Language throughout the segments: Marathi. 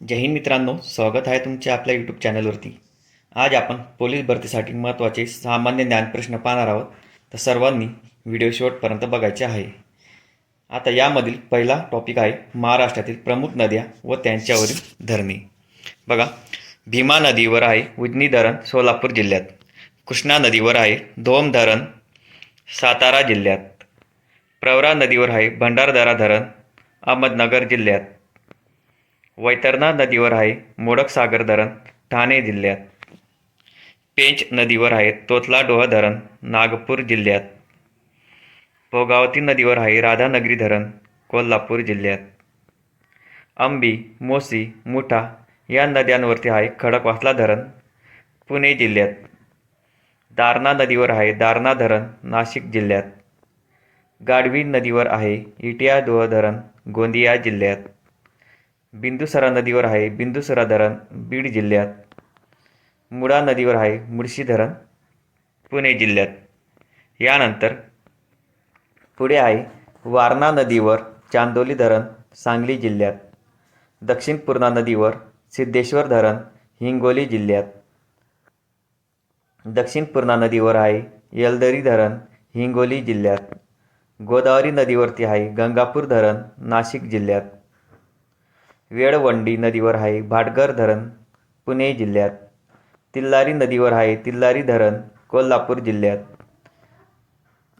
जय हिंद मित्रांनो स्वागत आहे तुमचे आपल्या यूट्यूब चॅनलवरती आज आपण पोलीस भरतीसाठी महत्त्वाचे सामान्य ज्ञान प्रश्न पाहणार आहोत. तर सर्वांनी व्हिडिओ शेवटपर्यंत बघायचे आहे. आता यामधील पहिला टॉपिक आहे महाराष्ट्रातील प्रमुख नद्या व त्यांच्यावरील धरणे. बघा भीमा नदीवर आहे उजनी धरण सोलापूर जिल्ह्यात. कृष्णा नदीवर आहे धोम धरण सातारा जिल्ह्यात. प्रवरा नदीवर आहे भंडारदरा धरण अहमदनगर जिल्ह्यात. वैतरणा नदीवर आहे मोडकसागर धरण ठाणे जिल्ह्यात. पेंच नदीवर आहे तोतलाडोह धरण नागपूर जिल्ह्यात. भोगावती नदीवर आहे राधानगरी धरण कोल्हापूर जिल्ह्यात. अंबी मोसी मुठा या नद्यांवरती आहे खडकवासला धरण पुणे जिल्ह्यात. दारणा नदीवर आहे दारणा धरण नाशिक जिल्ह्यात. गाढवी नदीवर आहे इटियाडोह धरण गोंदिया जिल्ह्यात. बिंदुसरा नदीवर आहे. बिंदुसरा धरण बीड जिल्ह्यात. मुळा नदीवर आहे. मुळशी धरण पुणे जिल्ह्यात. यानंतर पुढे आहे वारणा नदीवर चांदोली धरण सांगली जिल्ह्यात. दक्षिण पूर्णा नदीवर सिद्धेश्वर धरण हिंगोली जिल्ह्यात. दक्षिण पूर्णा नदीवर आहे येलदरी धरण हिंगोली जिल्ह्यात. गोदावरी नदीवरती आहे गंगापूर धरण नाशिक जिल्ह्यात. वेळवंडी नदीवर आहे भाटघर धरण पुणे जिल्ह्यात. तिल्लारी नदीवर आहे तिल्लारी धरण कोल्हापूर जिल्ह्यात.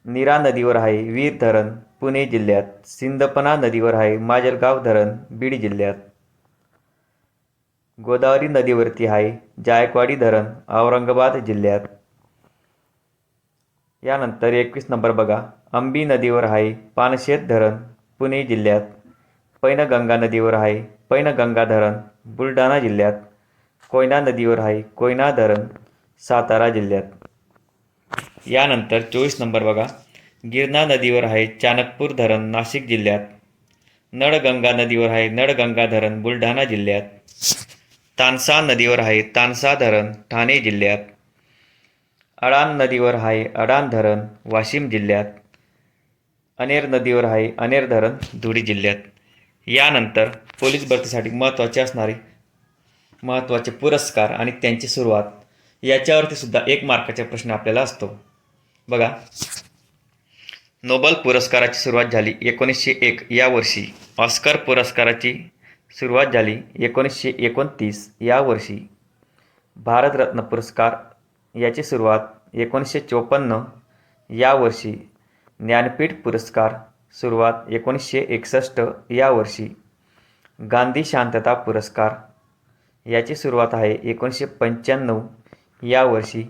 नीरा नदीवर आहे वीर धरण पुणे जिल्ह्यात. सिंदपना नदीवर आहे माजलगाव धरण बीड जिल्ह्यात. गोदावरी नदीवरती आहे जायकवाडी धरण औरंगाबाद जिल्ह्यात. यानंतर एकवीस नंबर बघा. अंबी नदीवर आहे पानशेत धरण पुणे जिल्ह्यात. पैनगंगा नदीवर आहे पैनगंगा धरण बुलढाणा जिल्ह्यात कोयना नदीवर आहे कोयना धरण सातारा जिल्ह्यात. यानंतर चोवीस नंबर बघा. गिरणा नदीवर आहे चाणकपूर धरण नाशिक जिल्ह्यात. नळगंगा नदीवर आहे नळगंगा धरण बुलढाणा जिल्ह्यात. तानसा नदीवर आहे तानसा धरण ठाणे जिल्ह्यात. अडाण नदीवर आहे अडाण धरण वाशिम जिल्ह्यात. अनेर नदीवर आहे अनेर धरण धुळे जिल्ह्यात. यानंतर पोलीस भरतीसाठी महत्त्वाचे असणारे महत्त्वाचे पुरस्कार आणि त्यांची सुरुवात याच्यावरती सुद्धा एक मार्काचा प्रश्न आपल्याला असतो. बघा. नोबल पुरस्काराची सुरुवात झाली एकोणीसशे एक या वर्षी. ऑस्कर पुरस्काराची सुरुवात झाली एकोणीसशे एकोणतीस या वर्षी. भारतरत्न पुरस्कार याची सुरुवात एकोणीसशे चोपन्न या वर्षी. ज्ञानपीठ पुरस्कार सुरुवात एकोणीसशे एकसष्ट या वर्षी. गांधी शांतता पुरस्कार. याची सुरुवात आहे एकोणीसशे पंच्याण्णव या वर्षी.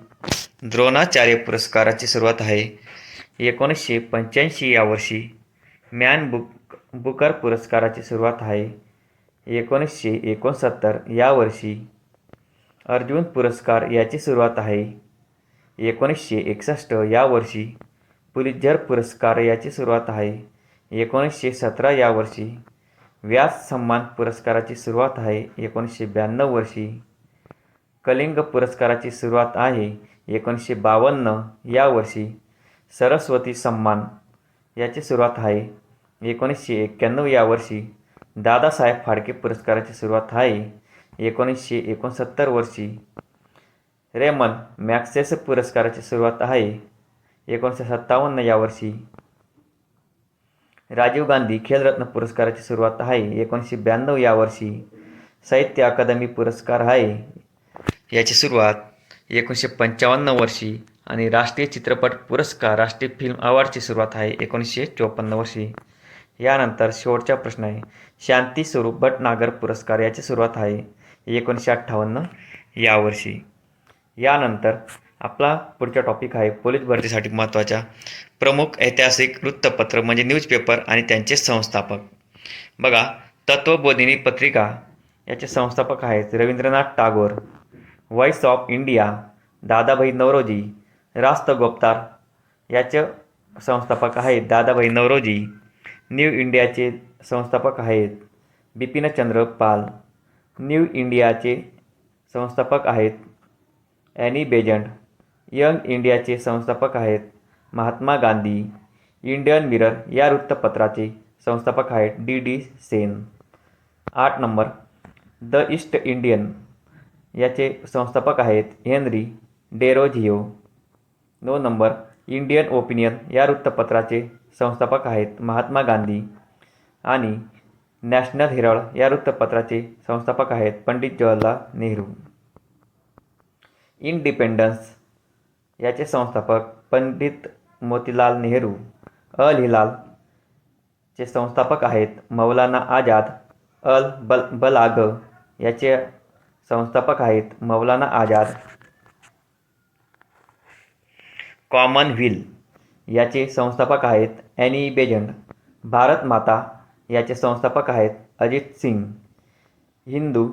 द्रोणाचार्य पुरस्काराची सुरुवात आहे एकोणीसशे पंच्याऐंशी या वर्षी. मॅन बुक बुकर पुरस्काराची सुरुवात आहे एकोणीसशे एकोणसत्तर या वर्षी. अर्जुन पुरस्कार याची सुरुवात आहे एकोणीसशे एकसष्ट या वर्षी. पुलितझर पुरस्कार याची सुरुवात आहे एकोणीसशे सतरा या वर्षी व्यास सन्मान पुरस्काराची सुरुवात आहे. एकोणीसशे ब्याण्णव वर्षी कलिंग पुरस्काराची सुरुवात आहे. एकोणीसशे बावन्न या वर्षी सरस्वती सन्मान याची सुरुवात आहे. एकोणीसशे एक्क्याण्णव या वर्षी दादासाहेब फाळके पुरस्काराची सुरुवात आहे. एकोणीसशे एकोणसत्तर वर्षी रेमन मॅक्सेस पुरस्काराची सुरुवात आहे. एकोणीसशे सत्तावन्न या वर्षी राजीव गांधी खेलरत्न पुरस्काराची सुरुवात आहे. एकोणीसशे ब्याण्णव या वर्षी साहित्य अकादमी पुरस्कार आहे. याची सुरुवात एकोणीसशे पंचावन्न वर्षी आणि राष्ट्रीय चित्रपट पुरस्कार राष्ट्रीय फिल्म अवॉर्डची सुरुवात आहे. एकोणीसशे चोपन्न वर्षी. यानंतर शेवटचा प्रश्न आहे. शांती स्वरूप भटनागर पुरस्कार याची सुरुवात आहे. एकोणीसशे अठ्ठावन्न यावर्षी. यानंतर आपला पुढचा टॉपिक आहे पोलीस भरतीसाठी महत्त्वाच्या प्रमुख ऐतिहासिक वृत्तपत्र म्हणजे न्यूजपेपर आणि त्यांचे संस्थापक. बघा तत्वबोधिनी पत्रिका याचे संस्थापक आहेत Rabindranath Tagore Voice of India Dadabhai Naoroji Rast Goftar याचे संस्थापक आहेत दादाभाई नवरोजी न्यू इंडियाचे संस्थापक आहेत बिपिनचंद्र पाल न्यू इंडियाचे संस्थापक आहेत ॲनी बेजंट यंग इंडियाचे संस्थापक आहेत महात्मा गांधी इंडियन मिरर या वृत्तपत्राचे संस्थापक आहेत डी डी सेन. आठ नंबर द ईस्ट इंडियन याचे संस्थापक आहेत हेनरी डेरोझिओ दोन नंबर इंडियन ओपिनियन या वृत्तपत्राचे संस्थापक आहेत महात्मा गांधी आणि नॅशनल हेराल्ड या वृत्तपत्राचे संस्थापक आहेत पंडित जवाहरलाल नेहरू. इंडिपेंडन्स याचे संस्थापक पंडित मोतीलाल नेहरू अल हिलाल चे संस्थापक आहेत मौलाना आझाद अल बल बलाग याचे संस्थापक आहेत मौलाना आझाद. कॉमनव्हील याचे संस्थापक आहेत ॲनी बेजंग भारत माता याचे संस्थापक आहेत अजित सिंग. हिंदू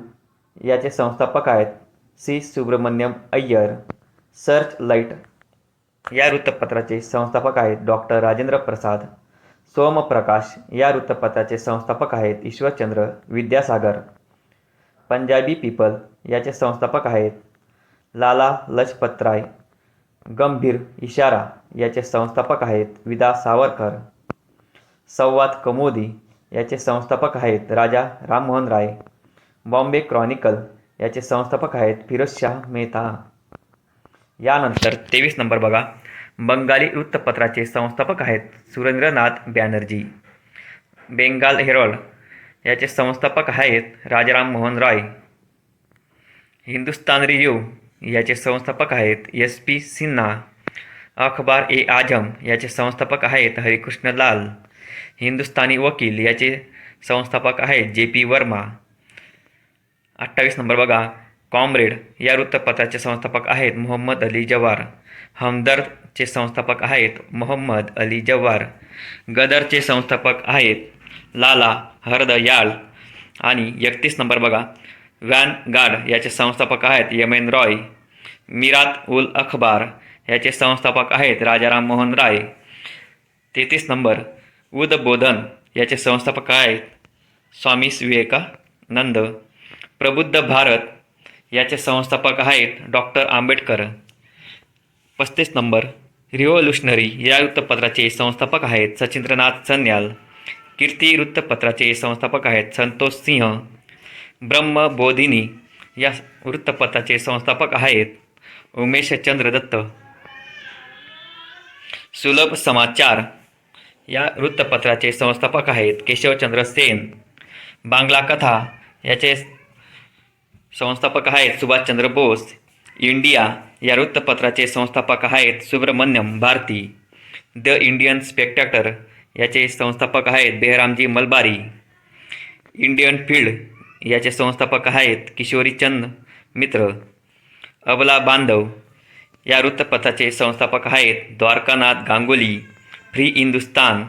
याचे संस्थापक आहेत C Subramania Iyer. Search Light. या वृत्तपत्राचे संस्थापक आहेत डॉक्टर राजेंद्र प्रसाद सोमप्रकाश. या वृत्तपत्राचे संस्थापक आहेत ईश्वरचंद्र विद्यासागर. पंजाबी पीपल याचे संस्थापक आहेत लाला लजपतराय. गंभीर इशारा याचे संस्थापक आहेत विदा सावरकर. संवाद कमोदी याचे संस्थापक आहेत राजा राममोहन राय. बॉम्बे क्रॉनिकल याचे संस्थापक आहेत फिरोजशाह मेहता. यानंतर तेवीस नंबर बघा. बंगाली वृत्तपत्राचे संस्थापक आहेत सुरेंद्रनाथ बॅनर्जी. बेंगाल हेरॉल्ड याचे संस्थापक आहेत राजाराम मोहन रॉय. हिंदुस्तान रिव्ह्यू याचे संस्थापक आहेत एस पी सिन्हा. अखबार ए आजम याचे संस्थापक आहेत हरिकृष्ण लाल. हिंदुस्तानी वकील याचे संस्थापक आहेत जे पी वर्मा. अठ्ठावीस नंबर बघा. कॉम्रेड या वृत्तपत्राचे संस्थापक आहेत मोहम्मद अली जवार हमदर्दचे संस्थापक आहेत मोहम्मद अली जवार गदरचे संस्थापक आहेत लाला हरदयाल. आणि एकतीस नंबर बघा. वॅन गार्ड याचे संस्थापक आहेत यमेन रॉय. मिरात उल अखबार याचे संस्थापक आहेत राजाराम मोहन राय. तेहतीस नंबर. उदबोधन याचे संस्थापक आहेत स्वामी विवेकानंद. प्रबुद्ध भारत याचे संस्थापक आहेत डॉक्टर आंबेडकर. पस्तीस नंबर रिव्होल्युशनरी या वृत्तपत्राचे संस्थापक आहेत सचिंद्रनाथ सन्याल. कीर्ती वृत्तपत्राचे संस्थापक आहेत संतोष सिंह. ब्रह्मबोधिनी या वृत्तपत्राचे संस्थापक आहेत उमेशचंद्र दत्त. सुलभ समाचार या वृत्तपत्राचे संस्थापक आहेत केशवचंद्र सेन. बांगला कथा याचे संस्थापक आहेत सुभाषचंद्र बोस इंडिया या वृत्तपत्राचे संस्थापक आहेत Subramania Bharati the Indian Spectator याचे संस्थापक आहेत बेहरामजी मलबारी इंडियन फील्ड याचे संस्थापक आहेत किशोरीचंद मित्र अबला बांधव या वृत्तपत्राचे संस्थापक आहेत द्वारकानाथ गांगुली फ्री हिंदुस्तान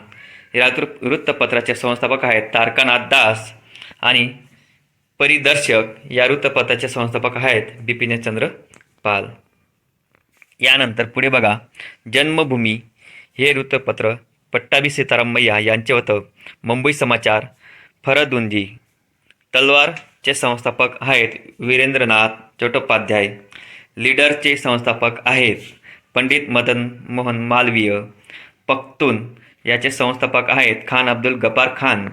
या वृत्तपत्राचे संस्थापक आहेत तारकानाथ दास आणि परिदर्शक या वृत्तपत्राचे संस्थापक आहेत बिपिनचंद्र पाल. यानंतर पुढे बघा जन्मभूमी हे वृत्तपत्र पट्टाभी सीतारामय्या यांचे होतं. मुंबई समाचार फरदुंजी. तलवारचे संस्थापक आहेत वीरेंद्रनाथ चट्टोपाध्याय. लीडरचे संस्थापक आहेत पंडित मदन मोहन मालवीय. पख्तून याचे संस्थापक आहेत खान अब्दुल गफार खान.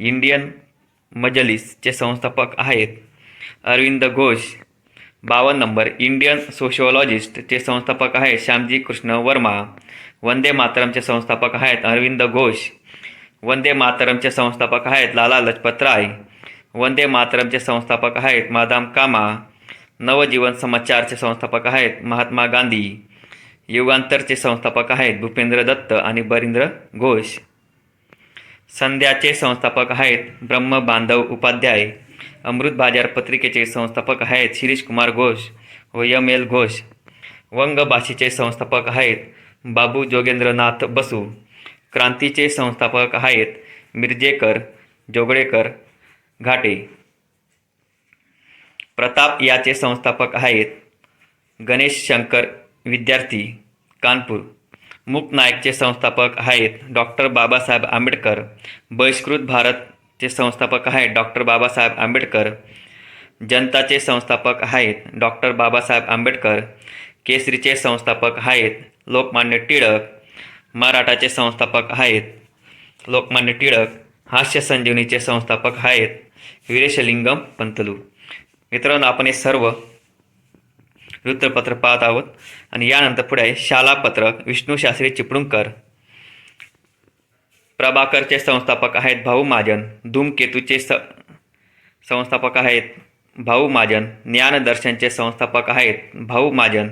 इंडियन मजलिसचे संस्थापक आहेत. अरविंद घोष बावन्न नंबर इंडियन सोशिओलॉजिस्टचे संस्थापक आहेत. श्यामजी कृष्ण वर्मा वंदे मातरमचे संस्थापक आहेत. अरविंद घोष वंदे मातरमचे संस्थापक आहेत. लाला लजपत राय वंदे मातरमचे संस्थापक आहेत. मादाम कामा नवजीवन समाचारचे संस्थापक आहेत. महात्मा गांधी युगांतरचे संस्थापक आहेत. भूपेंद्र दत्त आणि बरिंद्र घोष. संध्याचे संस्थापक आहेत ब्रह्म बांधव उपाध्याय अमृत बाजार पत्रिकेचे संस्थापक आहेत शिरीष कुमार घोष व यम एल घोष. वंगभाषेचे संस्थापक आहेत बाबू जोगेंद्रनाथ बसू. क्रांतीचे संस्थापक आहेत मिरजेकर जोगळेकर घाटे. प्रताप याचे संस्थापक आहेत गणेश शंकर विद्यार्थी कानपूर. मूक नायकचे संस्थापक आहेत डॉक्टर बाबासाहेब आंबेडकर. बहिष्कृत भारतचे संस्थापक आहेत डॉक्टर बाबासाहेब आंबेडकर. जनताचे संस्थापक आहेत डॉक्टर बाबासाहेब आंबेडकर. केसरीचे संस्थापक आहेत लोकमान्य टिळक. मराठाचे संस्थापक आहेत लोकमान्य टिळक. हास्य संजीवनीचे संस्थापक आहेत. वीरेशलिंगम पंतलू. मित्रांनो आपण हे सर्व वृत्तपत्र पाहत आहोत. आणि यानंतर पुढे आहे शालापत्रक विष्णू शास्त्री चिपळूणकर. प्रभाकरचे संस्थापक आहेत भाऊ महाजन धूमकेतूचे स संस्थापक आहेत भाऊ महाजन ज्ञानदर्शनचे संस्थापक आहेत भाऊ महाजन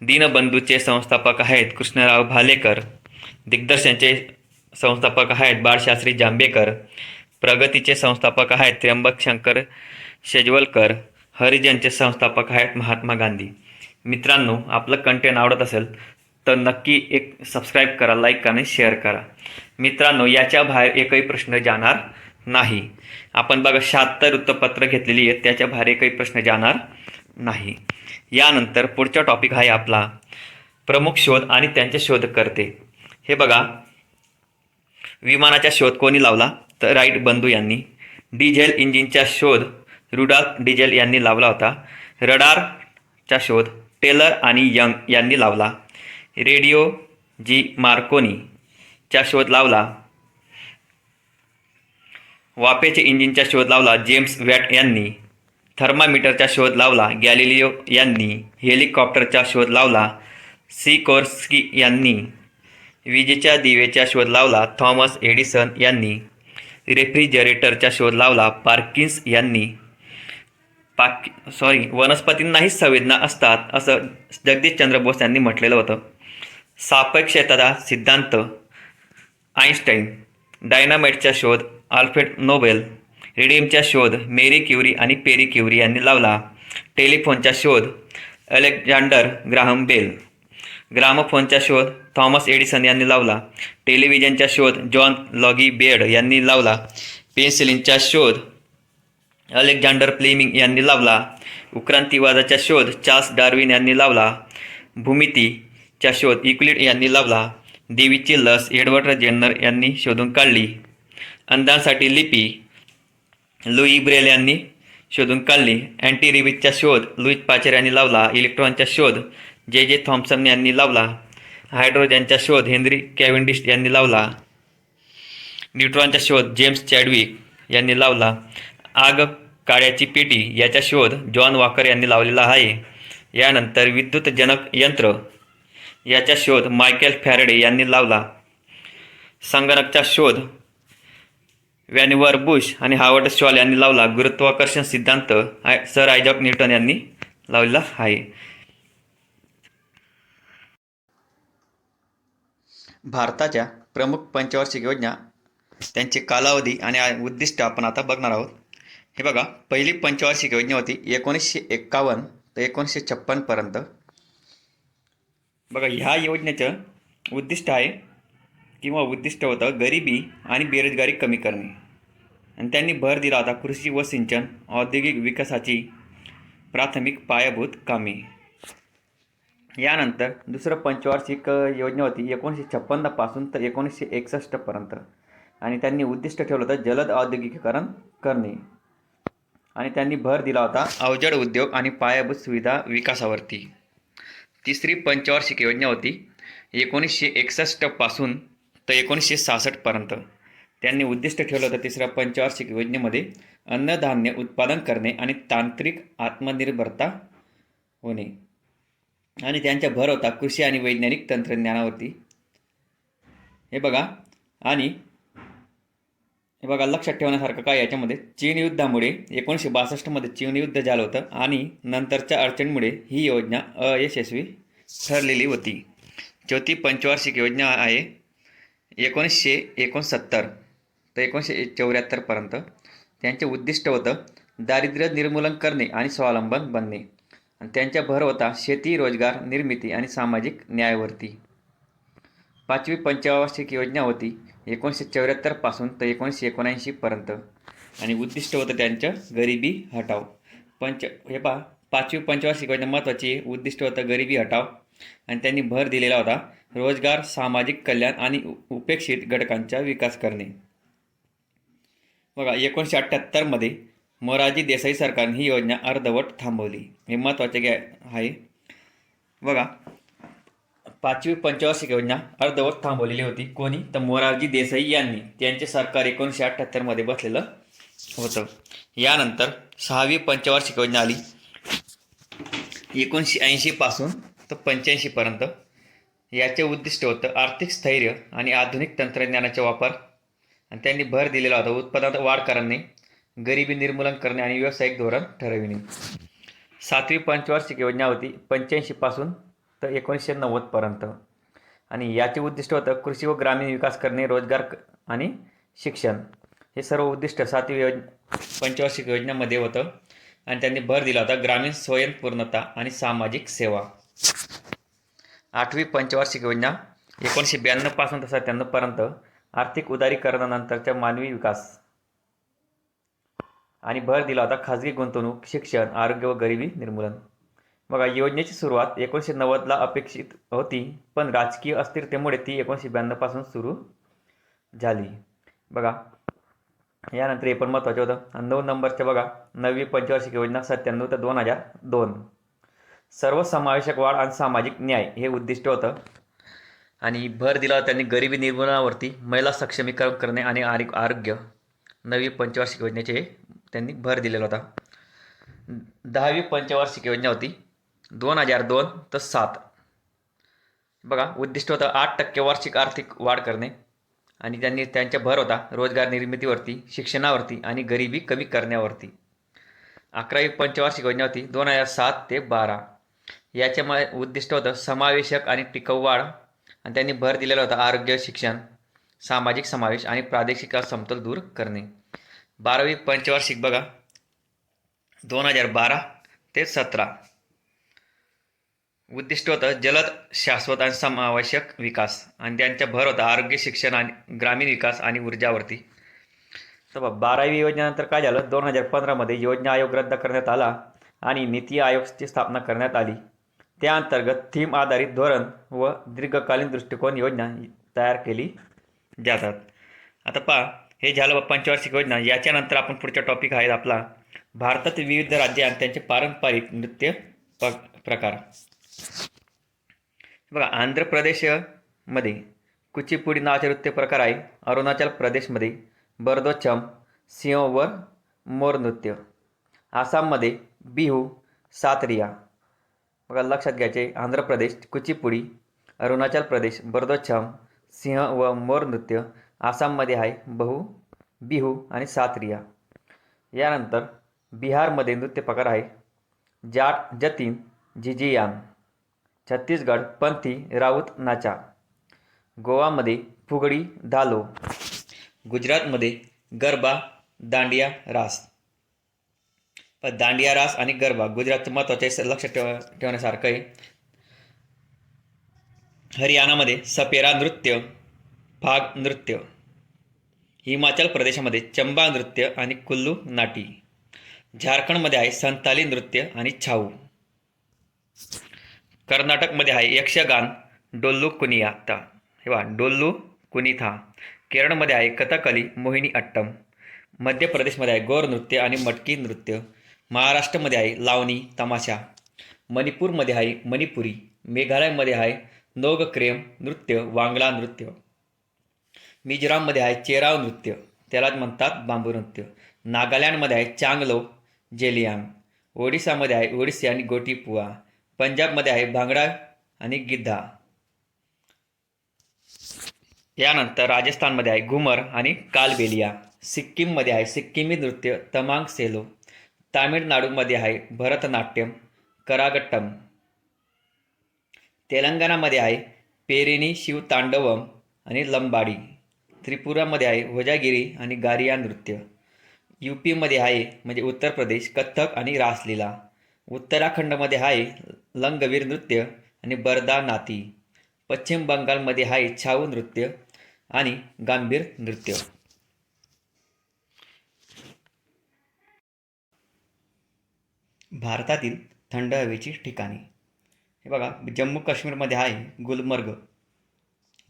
दीनबंधूचे संस्थापक आहेत कृष्णराव भालेकर. दिग्दर्शनचे संस्थापक आहेत बाळशास्त्री जांभेकर. प्रगतीचे संस्थापक आहेत त्र्यंबक शंकर शेजवलकर. हरिजनचे संस्थापक आहेत महात्मा गांधी. मित्रांनो आपलं कंटेंट आवडत असेल तर नक्की एक सबस्क्राईब करा लाईक करा आणि शेअर करा. मित्रांनो याच्या बाहेर एकही प्रश्न जाणार नाही. आपण बघा शहात्तर वृत्तपत्र घेतलेली आहेत त्याच्या बाहेर एकही प्रश्न जाणार नाही. यानंतर पुढचा टॉपिक आहे आपला प्रमुख शोध आणि त्यांचे शोधकर्ते. हे बघा विमानाचा शोध कोणी लावला? तर राईट बंधू यांनी. डिझेल इंजिनचा शोध रुडाल्फ डिझेल यांनी लावला होता. रडारचा शोध टेलर आणि यंग यांनी लावला. रेडिओ जी मार्कोनीचा शोध लावला. वाफेचे इंजिनचा शोध लावला. जेम्स वॅट यांनी. थर्मामीटरचा शोध लावला. गॅलिलिओ यांनी. हेलिकॉप्टरचा शोध लावला. सिकोर्स्की यांनी. विजेच्या दिवेचा शोध लावला. थॉमस एडिसन यांनी. रेफ्रिजरेटरचा शोध लावला. पार्किन्स यांनी. पाक सॉरी वनस्पतींनाही संवेदना असतात असं जगदीशचंद्र बोस यांनी म्हटलेलं होतं. सापेक्षता सिद्धांत आईन्स्टाईन डायनामाइटचा शोध आल्फ्रेड नोबेल रेडियमचा शोध मेरी क्युरी आणि पेरी क्युरी यांनी लावला. टेलिफोनचा शोध अलेक्झांडर ग्राहम बेल. ग्रामफोनचा शोध थॉमस एडिसन यांनी लावला. टेलिव्हिजनचा शोध जॉन लॉगी बेड यांनी लावला. पेन्सिलिनचा शोध अलेक्झांडर प्लेमिंग यांनी लावला. उक्रांतीवादाचा शोध चार्ल्स डार्विन यांनी लावला. भूमितीचा शोध इक्लिड यांनी लावला. देवीची लस एडवर्ड जेन्नर यांनी शोधून काढली. अंधांसाठी लिपी लुई ब्रेल यांनी शोधून काढली. अँटी रिबिजचा शोध लुईस पाचर यांनी लावला. इलेक्ट्रॉनचा शोध जे जे थॉम्सन यांनी लावला. हायड्रोजनचा शोध हेनरी कॅव्हेंडिश यांनी लावला. न्यूट्रॉनचा शोध जेम्स चॅडविक यांनी लावला. आग काळ्याची पेटी याचा शोध जॉन वॉकर यांनी लावलेला आहे. यानंतर विद्युतजनक यंत्र याचा शोध मायकेल फॅरडे यांनी लावला. संगणकचा शोध व्हॅनिवर बुश आणि हावर्ड शॉल यांनी लावला. गुरुत्वाकर्षण सिद्धांत आय सर आयजॉक न्यूटन यांनी लावलेला आहे. भारताच्या प्रमुख पंचवार्षिक योजना त्यांचे कालावधी आणि उद्दिष्ट आपण आता बघणार आहोत. हे बघा पहिली पंचवार्षिक योजना होती एकोणीसशे एक्कावन्न ते एकोणीसशे छप्पनपर्यंत बघा ह्या योजनेचं उद्दिष्ट आहे किंवा उद्दिष्ट होतं गरिबी आणि बेरोजगारी कमी करणे. आणि त्यांनी भर दिला होता कृषी व सिंचन औद्योगिक विकासाची प्राथमिक पायाभूत कामे. यानंतर दुसरं पंचवार्षिक योजना होती एकोणीसशे छप्पन्नपासून तर एकोणीसशे एकसष्टपर्यंत आणि त्यांनी उद्दिष्ट ठेवलं होतं जलद औद्योगिकीकरण करणे. आणि त्यांनी भर दिला होता अवजड उद्योग आणि पायाभूत सुविधा विकासावरती. तिसरी पंचवार्षिक योजना होती. एकोणीसशे एकसष्टपासून तर एकोणीसशे सहासष्टपर्यंत त्यांनी उद्दिष्ट ठेवलं होतं तिसऱ्या पंचवार्षिक योजनेमध्ये अन्नधान्य उत्पादन करणे आणि तांत्रिक आत्मनिर्भरता होणे. आणि त्यांचा भर होता कृषी आणि वैज्ञानिक तंत्रज्ञानावरती. हे बघा. आणि हे बघा लक्षात ठेवण्यासारखं काय याच्यामध्ये? चीन युद्धामुळे एकोणीसशे बासष्टमध्ये चीन युद्ध झालं होतं आणि नंतरच्या अडचणीमुळे ही योजना अयशस्वी ठरलेली होती. चौथी पंचवार्षिक योजना आहे एकोणीसशे एकोणसत्तर तर एकोणीसशे चौऱ्याहत्तरपर्यंत त्यांचे उद्दिष्ट होतं दारिद्र्य निर्मूलन करणे आणि स्वावलंबन बनणे. आणि त्यांचा भर होता शेती रोजगार निर्मिती आणि सामाजिक न्यायावरती पाचवी पंचवार्षिक योजना होती एकोणीसशे चौऱ्याहत्तरपासून तर एकोणीसशे एकोणऐंशीपर्यंत. आणि उद्दिष्ट होतं त्यांचं गरिबी हटाव. पंच हे पहा पाचवी पंचवार्षिक योजना महत्त्वाची उद्दिष्ट होतं गरिबी हटाव. आणि त्यांनी भर दिलेला होता रोजगार सामाजिक कल्याण आणि उपेक्षित घटकांचा विकास करणे. बघा एकोणीसशे अठ्ठ्याहत्तरमध्ये मोरारजी देसाई सरकारने ही योजना अर्धवट थांबवली. हे महत्त्वाचे घ्या आहे. बघा पाचवी पंचवार्षिक योजना अर्धवट थांबवलेली होती. कोणी? तर मोरारजी देसाई यांनी. त्यांचे सरकार एकोणीसशे अठ्ठ्याहत्तरमध्ये बसलेलं होतं. यानंतर सहावी पंचवार्षिक योजना आली. एकोणीसशे ऐंशीपासून तर पंच्याऐंशीपर्यंत याचे उद्दिष्ट होतं आर्थिक स्थैर्य आणि आधुनिक तंत्रज्ञानाचा वापर. आणि त्यांनी भर दिलेला होता उत्पादनात वाढ करणे गरिबी निर्मूलन करणे आणि व्यावसायिक धोरण ठरविणे. सातवी पंचवार्षिक योजना होती पंच्याऐंशीपासून तर एकोणीसशे नव्वदपर्यंत आणि याचे उद्दिष्ट होतं कृषी व ग्रामीण विकास करणे रोजगार आणि शिक्षण. हे सर्व उद्दिष्ट सातवी योज पंचवार्षिक योजनेमध्ये होतं. आणि त्यांनी भर दिला होता ग्रामीण स्वयंपूर्णता आणि सामाजिक सेवा. आठवी पंचवार्षिक योजना एकोणीसशे ब्याण्णवपासून तर सत्त्याण्णवपर्यंत आर्थिक उदारीकरणानंतरच्या मानवी विकास. आणि भर दिला होता खाजगी गुंतवणूक शिक्षण आरोग्य व गरिबी निर्मूलन. बघा योजनेची सुरुवात एकोणीसशे नव्वदला अपेक्षित होती पण राजकीय अस्थिरतेमुळे ती एकोणीसशे ब्याण्णवपासून सुरू झाली. बघा यानंतर हे पण महत्त्वाचं होतं. आणि नऊ नंबरच्या बघा नववी पंचवार्षिक योजना सत्त्याण्णव ते दोन हजार दोन. सर्वसमावेशक वाढ आणि सामाजिक न्याय हे उद्दिष्ट होतं. आणि भर दिला त्यांनी गरिबी निर्मूलनावरती महिला सक्षमीकरण करणे आणि आरो- आरोग्य. नवी पंचवार्षिक योजनेचे त्यांनी भर दिलेला होता. दहावी पंचवार्षिक योजना होती. दोन हजार दोन तर सात. बघा उद्दिष्ट होतं आठ टक्के वार्षिक आर्थिक वाढ करणे. आणि त्यांनी त्यांचा भर होता रोजगार निर्मितीवरती शिक्षणावरती आणि गरिबी कमी करण्यावरती. अकरावी पंचवार्षिक योजना होती दोन हजार सात ते बारा. याच्यामुळे उद्दिष्ट होतं समावेशक आणि टिकाऊ वाढ. आणि त्यांनी भर दिलेला होता आरोग्य शिक्षण सामाजिक समावेश आणि प्रादेशिक समतोल दूर करणे. बारावी पंचवार्षिक बघा दोन हजार बारा ते सतरा. उद्दिष्ट होतं जलद शाश्वत आणि समावेशक विकास. आणि त्यांचा भर होता आरोग्य शिक्षण आणि ग्रामीण विकास आणि ऊर्जावरती. तर बारावी योजनेनंतर काय झालं? दोन हजार पंधरामध्ये योजना आयोग रद्द करण्यात आला आणि नीती आयोगची स्थापना करण्यात आली. त्या अंतर्गत थीम आधारित धोरण व दीर्घकालीन दृष्टिकोन योजना तयार केली जातात. आता पहा हे झालं पंचवार्षिक योजना. याच्यानंतर आपण पुढचा टॉपिक आहे आपला. भारतातील विविध राज्ये आणि त्यांचे पारंपरिक नृत्य प प्रकार. बघा आंध्र प्रदेशमध्ये कुचिपुडी नावाचे नृत्य प्रकार आहे. अरुणाचल प्रदेशमध्ये बर्दोचम सिंह व मोर नृत्य. आसाममध्ये बिहू सातरिया. बघा लक्षात घ्यायचे आंध्र प्रदेश कुचिपुडी अरुणाचल प्रदेश बर्दोचम सिंह व मोर नृत्य. आसाममध्ये आहे बहु बिहू आणि सातरिया. यानंतर बिहारमध्ये नृत्य प्रकार आहे. जाट जतीन झिजियान छत्तीसगड पंथी राऊत नाचा. गोवामध्ये फुगडी धालो. गुजरातमध्ये गरबा दांडिया रास. पण दांडिया रास आणि गरबा गुजरातचं महत्त्वाचे लक्ष ठेव ठेवण्यासारखं आहे. हरियाणामध्ये सपेरा नृत्य फाग नृत्य. हिमाचल प्रदेशामध्ये चंबा नृत्य आणि कुल्लू नाटी. झारखंडमध्ये आहे संताली नृत्य आणि छाऊ. कर्नाटकमध्ये आहे. यक्षगान डोल्लू कुनियात्ता हे पहा डोल्लू कुनिथा. केरळमध्ये आहे कथकली मोहिनी अट्टम. मध्य प्रदेशमध्ये आहे गौर नृत्य आणि मटकी नृत्य. महाराष्ट्रामध्ये आहे लावणी तमाशा. मणिपूरमध्ये आहे मणिपुरी. मेघालयमध्ये आहे नोगक्रेम नृत्य वांगला नृत्य. मिझोराममध्ये आहे चेराव नृत्य. त्यालाच म्हणतात बांबू नृत्य. नागालँडमध्ये आहे चांगलो जेलियांग. ओडिसामध्ये आहे ओडिसी आणि गोटीपुआ. पंजाबमध्ये आहे भांगडा आणि गिद्धा. यानंतर राजस्थानमध्ये आहे घुमर आणि कालबेलिया. सिक्कीममध्ये आहे सिक्कीमी नृत्य तमांग सेलो. तामिळनाडूमध्ये आहे भरतनाट्यम करागट्टम. तेलंगणामध्ये आहे पेरिनी शिवतांडवम आणि लंबाडी. त्रिपुरामध्ये आहे होजागिरी आणि गारिया नृत्य. यू पीमध्ये आहे म्हणजे उत्तर प्रदेश कथ्थक आणि रासलीला. उत्तराखंडमध्ये आहे लंगवीर नृत्य आणि बरदा नाती. पश्चिम बंगालमध्ये आहे छाऊ नृत्य आणि गांभीर नृत्य. भारतातील थंड हवेची ठिकाणे. हे बघा जम्मू काश्मीरमध्ये आहे गुलमर्ग.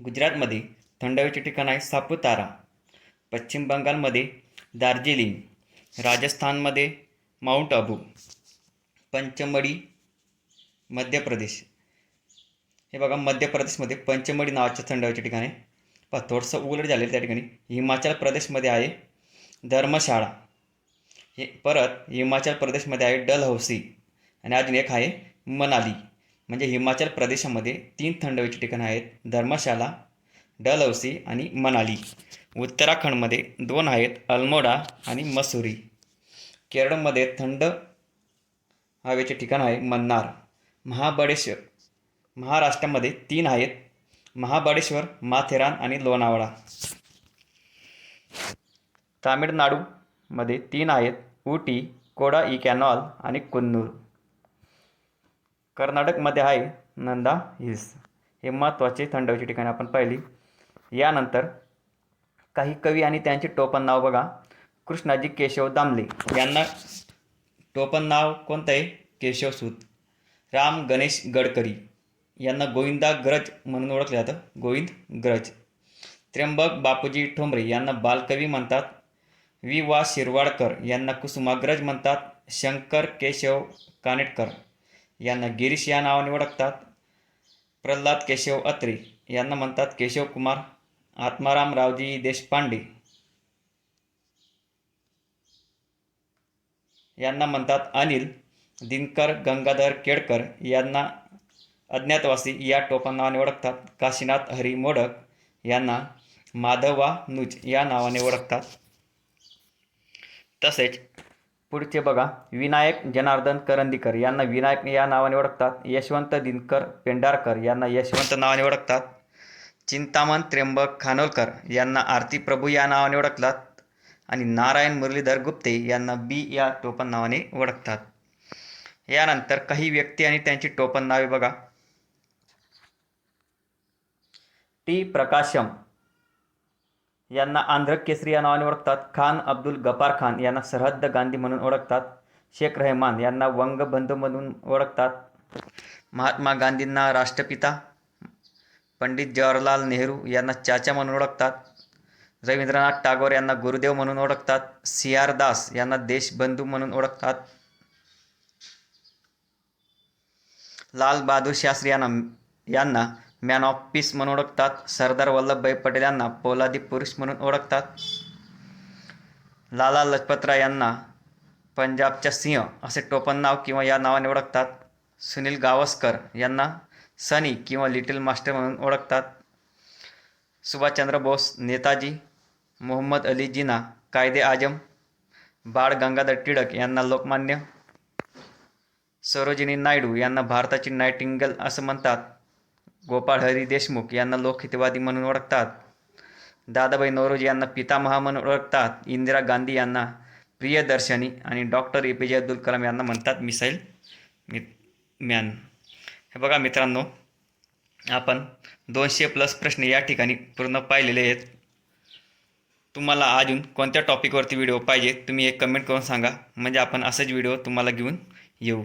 गुजरातमध्ये थंड हवेचे ठिकाण आहे सापुतारा. पश्चिम बंगालमध्ये दार्जिलिंग. राजस्थानमध्ये माउंट अबू पंचमढी मध्य प्रदेश हे बघा मध्य प्रदेशमध्ये पंचमढी नावाचे थंड हवेचे ठिकाण आहे पहा थोडंसं उघड झालेलं त्या ठिकाणी हिमाचल प्रदेशमध्ये आहे धर्मशाळा. हे परत हिमाचल प्रदेशमध्ये आहे डलहौसी. आणि अजून एक आहे मनाली. म्हणजे हिमाचल प्रदेशामध्ये तीन थंड हवेची ठिकाणं आहेत धर्मशाला डलहौसी आणि मनाली. उत्तराखंडमध्ये दोन आहेत अल्मोडा आणि मसुरी. केरळमध्ये थंड हवेचे ठिकाण आहे मन्नार. महाबळेश्वर. महाराष्ट्रामध्ये तीन आहेत. महाबळेश्वर माथेरान आणि लोणावळा. तामिळनाडूमध्ये तीन आहेत. उटी कोडा ई कॅनॉल आणि कुन्नूर. कर्नाटकमध्ये आहे नंदा हिल्स. हे महत्त्वाचे थंड हवेची ठिकाणे आपण पाहिली. यानंतर काही कवी आणि त्यांचे टोपण नाव बघा. कृष्णाजी केशव दामले यांना टोपण नाव कोणतं आहे केशव सूत. राम गणेश गडकरी. यांना गोविंदा ग्रज म्हणून ओळखलं जातं. गोविंद ग्रज. त्र्यंबक बापूजी ठोंबरे यांना बालकवी म्हणतात. वि. वा. शिरवाडकर यांना कुसुमाग्रज म्हणतात. शंकर केशव कानेटकर यांना गिरीश या नावाने ओळखतात. प्रल्हाद केशव अत्रे यांना म्हणतात केशवकुमार आत्माराम रावजी देशपांडे. यांना म्हणतात अनिल दिनकर गंगाधर केळकर यांना अज्ञातवासी या टोपण नावाने ओळखतात. काशीनाथ हरी मोडक यांना माधवा नुज या नावाने ओळखतात. तसेच पुढचे बघा विनायक जनार्दन करंदीकर यांना विनायक या नावाने ओळखतात. यशवंत दिनकर पेंढारकर यांना यशवंत नावाने ओळखतात. चिंतामण त्र्यंबक खानोलकर यांना आरती प्रभू या नावाने ओळखतात. आणि नारायण मुरलीधर गुप्ते यांना बी या टोपण नावाने ओळखतात. यानंतर काही व्यक्ती आणि त्यांची टोपण नावे बघा. टी. प्रकाशम यांना आंध्र केसरी या नावाने ओळखतात. खान अब्दुल गफार खान यांना सरहद्द गांधी म्हणून ओळखतात. शेख रहमान यांना वंगबंधू म्हणून ओळखतात. महात्मा गांधींना राष्ट्रपिता पंडित जवाहरलाल नेहरू यांना चाचा म्हणून ओळखतात. रवींद्रनाथ टागोर यांना गुरुदेव म्हणून ओळखतात. सी आर दास यांना देशबंधू म्हणून ओळखतात. लाल बहादूर शास्त्री यांना यांना मॅन ऑफ पीस म्हणून ओळखतात. सरदार वल्लभभाई पटेल यांना पोलादी पुरुष म्हणून ओळखतात. लाला लजपतराय यांना पंजाबच्या सिंह असे टोपण नाव किंवा या नावाने ओळखतात. सुनील गावस्कर यांना सनी किंवा लिटिल मास्टर म्हणून ओळखतात. सुभाषचंद्र बोस नेताजी मोहम्मद अली जिना कायदे आजम बाळ गंगाधर टिळक यांना लोकमान्य सरोजिनी नायडू यांना भारताची नायटिंगल असं म्हणतात गोपाळ हरी देशमुख यांना लोकहितवादी म्हणून ओळखतात दादाबाई नवरोजी यांना पितामहा म्हणून ओळखतात इंदिरा गांधी यांना प्रियदर्शनी आणि डॉक्टर ए पी जे अब्दुल कलाम यांना म्हणतात मिसाईल मि मॅन हे बघा मित्रांनो आपण दोनशे प्लस प्रश्न या ठिकाणी पूर्ण पाहिलेले आहेत. तुम्हाला अजून कोणत्या टॉपिकवरती व्हिडिओ पाहिजे तुम्ही एक कमेंट करून सांगा. म्हणजे आपण असंच व्हिडिओ तुम्हाला घेऊन येऊ.